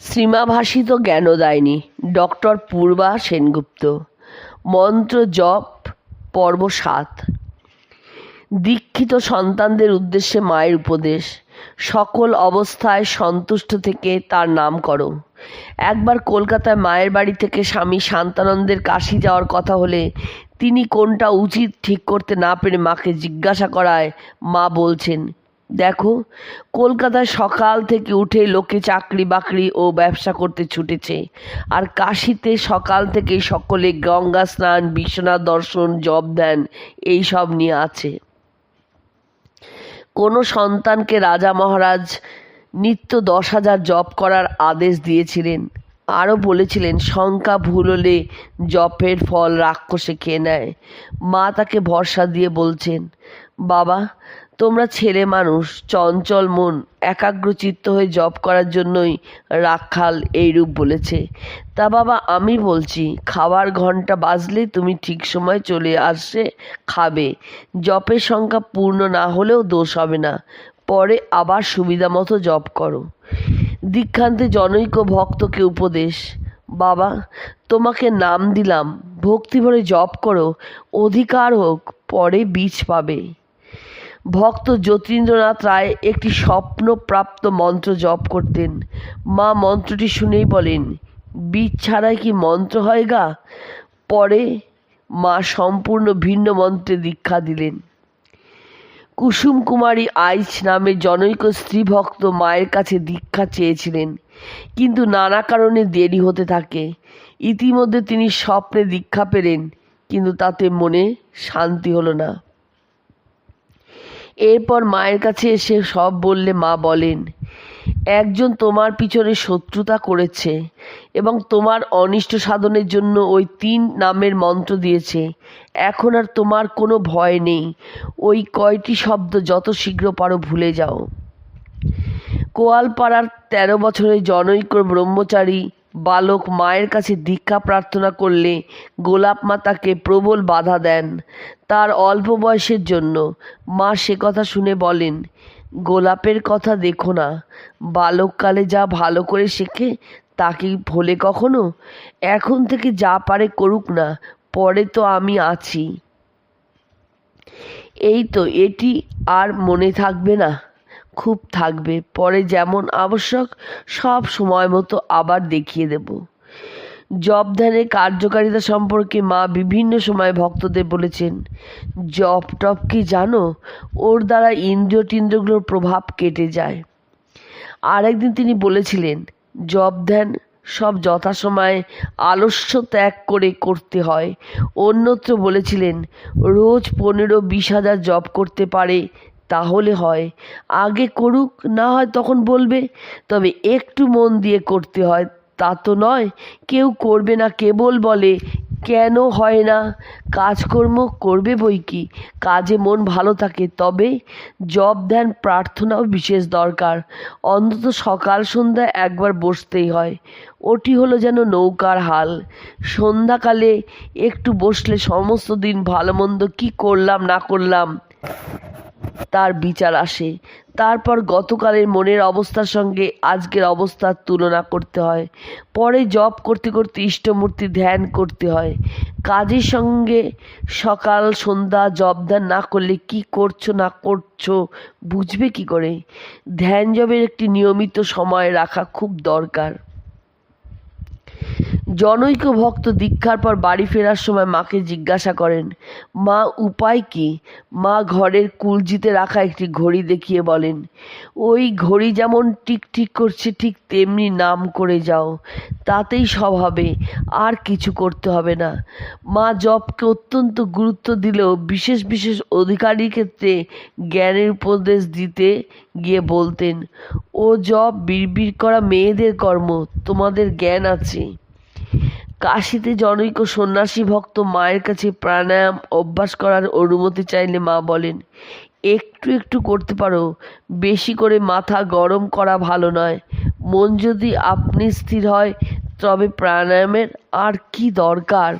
শ্রীমাভাষিত জ্ঞানোদায়িনী doctor পূর্বা সেনগুপ্ত। মন্ত্র জপ, পর্ব সাত। দীক্ষিত সন্তানদের উদ্দেশ্যে মায়ের উপদেশ, সকল অবস্থায় সন্তুষ্ট থেকে তার নাম করো। একবার কলকাতায় মায়ের বাড়ি থেকে স্বামী শান্তানন্দের কাশি যাওয়ার কথা হলে তিনি কোনটা উচিত ঠিক করতে না পেরে মাকে জিজ্ঞাসা করায় মা বলছেন দেখো, কলকাতায় সকাল থেকে উঠে লোকে চাকরি বাকরি ও ব্যবসা করতে ছুটেছে। আর কাশিতে সকাল থেকে সকলে গঙ্গা স্নান, বিশ্বনাথ দর্শন, জপ দেন এই সব নিয়ে আছে। কোনো সন্তানকে রাজা মহারাজ নিত্য দশ হাজার জপ করার আদেশ দিয়েছিলেন। আরও বলেছিলেন, শঙ্কা ভুল হলে জপের ফল রাক্ষসে খেয়ে নেয়। মা তাকে ভরসা দিয়ে বলছেন, বাবা তোমরা ছেলে মানুষ, চঞ্চল মন, একাগ্রচিত্ত হয়ে জপ করার জন্যই রাখাল এইরূপ বলেছে। তা বাবা, আমি বলছি খাবার ঘণ্টা বাজলে তুমি ঠিক সময় চলে আসে, খাবে। জপের সংখ্যা পূর্ণ না হলেও দোষ হবে না। পরে আবার সুবিধা মতো জপ করো। দীক্ষান্তে জনৈক ভক্তকে উপদেশ, বাবা, তোমাকে নাম দিলাম ভক্তি ভরে জপ করো, অধিকার হোক, পরে বীজ পাবে। ভক্ত যতীন্দ্রনাথ রায় একটি স্বপ্নপ্রাপ্ত মন্ত্র জপ করতেন। মা মন্ত্রটি শুনেই বলেন, বীজ ছাড়াই কি মন্ত্র হয় গা? পরে মা সম্পূর্ণ ভিন্ন মন্ত্রে দীক্ষা দিলেন। কুসুম কুমারী আইচ নামে জনৈক স্ত্রী ভক্ত মায়ের কাছে দীক্ষা চেয়েছিলেন, কিন্তু নানা কারণে দেরি হতে থাকে। ইতিমধ্যে তিনি স্বপ্নে দীক্ষা পেলেন, কিন্তু তাতে মনে শান্তি হলো না। এরপর মায়ের কাছে এসে সব বললে মা বলেন, একজন তোমার পিছনে শত্রুতা করেছে এবং তোমার অনিষ্ট সাধনের জন্য ওই তিন নামের মন্ত্র দিয়েছে। এখন আর তোমার কোনো ভয় নেই। ওই কয়টি শব্দ যত শীঘ্র পারো ভুলে যাও। কোয়ালপাড়ার তেরো বছরের জনৈক ব্রহ্মচারী বালক মায়ের কাছে দীক্ষা প্রার্থনা করলে গোলাপ মা তাকে প্রবল বাধা দেন। তার অল্প বয়সের জন্য মা সে কথা শুনে বলেন, গোলাপের কথা দেখো না। বালককালে যা ভালো করে শেখে তাকে ভোলে কখনো? এখন থেকে যা পারে করুক না, পরে তো আমি আছি। এই তো এটি আর মনে থাকবে না। খুব থাকবে। পরে যেমন আবশ্যক, সব সময় মতো আবার দেখিয়ে দেব। জপ ধ্যানের কার্যকারিতা সম্পর্কে মা বিভিন্ন সময় ভক্তদের বলেছেন, জপ টপ কি জানো? ওর দ্বারা ইন্দ্রিয় টিন্দ্রিয়গুলোর প্রভাব কেটে যায়। আরেকদিন তিনি বলেছিলেন জপ ধ্যান সব যথাসময়ে আলস্য ত্যাগ করে করতে হয়। অন্যত্র বলেছিলেন, রোজ পনেরো বিশ হাজার জপ করতে পারে তাহলে হয়। আগে করুক, না হয় তখন বলবে। তবে একটু মন দিয়ে করতে হয়। তা তো নয়, কেউ করবে না, কেবল বলে, কেন হয় না? কাজকর্ম করবে বই কি? কাজে মন ভালো থাকে, তবে জব ধ্যান প্রার্থনাও বিশেষ দরকার। অন্তত সকাল, সন্ধ্যা একবার বসতেই হয়। ওটি হলো যেন নৌকার হাল। সন্ধ্যাকালে একটু বসলে সমস্ত দিন ভালো মন্দ কী করলাম, না করলাম। তার বিচার আসে। তারপর গতকালের মনের অবস্থার সঙ্গে আজকের অবস্থার তুলনা করতে হয়। পরে জপ করতে করতে ইষ্টমূর্তি ধ্যান করতে হয়। কাজের সঙ্গে সকাল, সন্ধ্যা জপ ধ্যান না করলে কি করছ, না করছ, বুঝবে কি করে? ধ্যান জবের একটি নিয়মিত সময় রাখা খুব দরকার। জনৈক ভক্ত দীক্ষার পর বাড়ি ফেরার সময় মাকে জিজ্ঞাসা করেন, মা, উপায় কি? মা ঘরের কুলজিতে রাখা একটি ঘড়ি দেখিয়ে বলেন, ওই ঘড়ি যেমন টিক ঠিক করছে, ঠিক তেমনি নাম করে যাও। তাতেই সব হবে, আর কিছু করতে হবে না। মা জপকে অত্যন্ত গুরুত্ব দিলেও বিশেষ বিশেষ অধিকারীর ক্ষেত্রে জ্ঞানের উপদেশ দিতে গিয়ে বলতেন, ও জপ, বিড়বিড় করা মেয়েদের কর্ম, তোমাদের জ্ঞান আছে। কাশিতে জনৈক সন্ন্যাসী ভক্ত মায়ের কাছে প্রাণায়াম অভ্যাস করার অনুমতি চাইলে মা বলেন, একটু একটু করতে পারো, বেশি করে মাথা গরম করা ভালো নয়। মন যদি আপনি স্থির হয়, তবে প্রাণায়ামের আর কি দরকার?